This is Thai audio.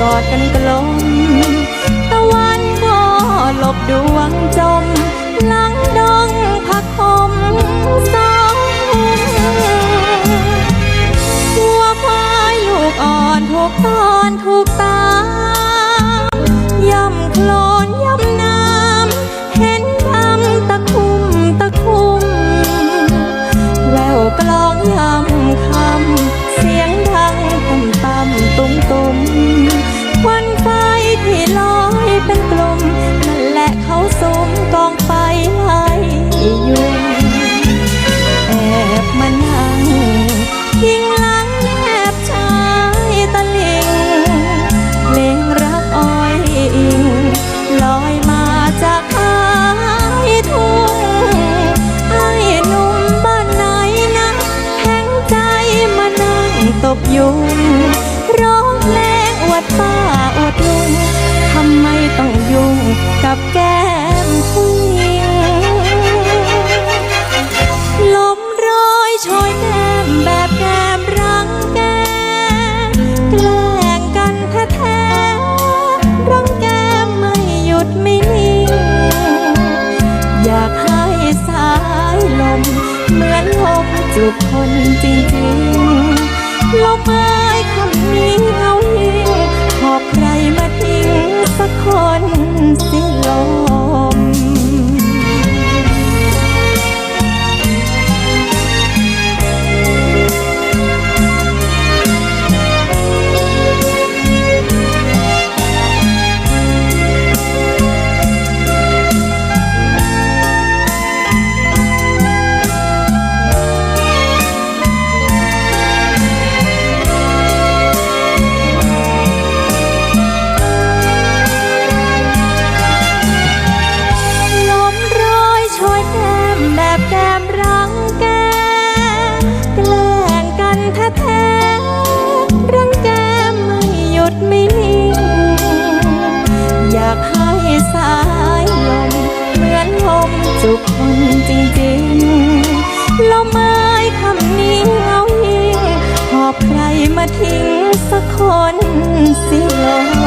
กอดกันกลม ตะวันก็หลบดวงจม หลังดงผักขมสองตัวควายลูกอ่อนทุกตอนทุกตาุงร้องแรงอวดป้าอวดลุงทำไมต้องยุ่งกับแก avance จริงๆแล้วไม้คำนี้เอาเอีหอบใครมาทิ้งสักคนสิลง